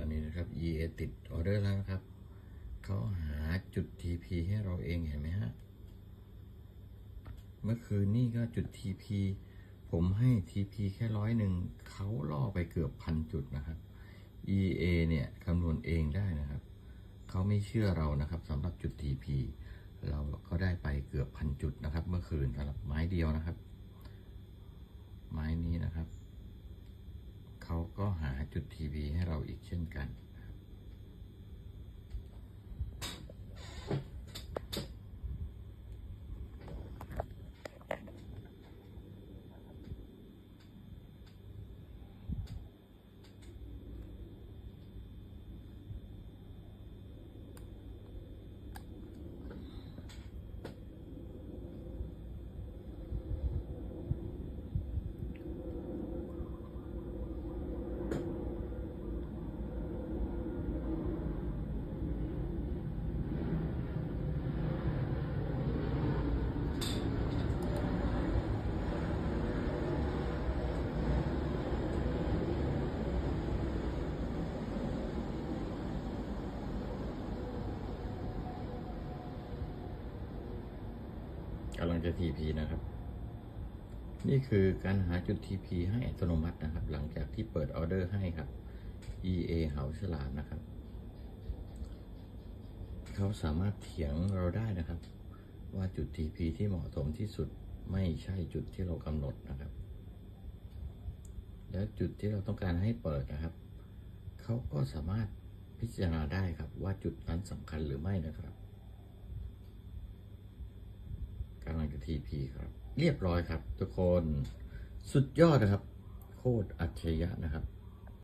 ตอนนี้นะครับ EA ติดออเดอร์แล้วนะครับ เขาหาจุด TP ให้เราเองเห็นไหมฮะ เมื่อคืนนี่ก็จุด TP ผมให้ TP แค่ร้อยหนึ่ง เขาล่อไปเกือบพันจุดนะครับ EA เนี่ยคำนวณเองได้นะครับ เขาไม่เชื่อเรานะครับสำหรับจุด TP เราก็ได้ไปเกือบพันจุดนะครับ เมื่อคืนสำหรับไม้เดียวนะครับ ไม้นี้นะครับ เขาก็หาจุด TP อีกเช่นกัน กำลังจะ TP นะครับ นี่คือการหาจุด TP ให้อัตโนมัตินะครับ หลังจากที่เปิดออเดอร์ให้ครับ EA เหาฉลามนะครับ เขาสามารถเถียงเราได้นะครับ ว่าจุด TP ที่เหมาะสมที่สุดไม่ใช่จุดที่เรากำหนดนะครับ แล้วจุดที่เราต้องการให้เปิดนะครับ เขาก็สามารถพิจารณาได้ครับว่าจุดนั้นสำคัญหรือไม่นะครับ PP ครับ เรียบร้อยครับ ทุกคนสุดยอดนะครับ โคตรอัจฉริยะนะครับ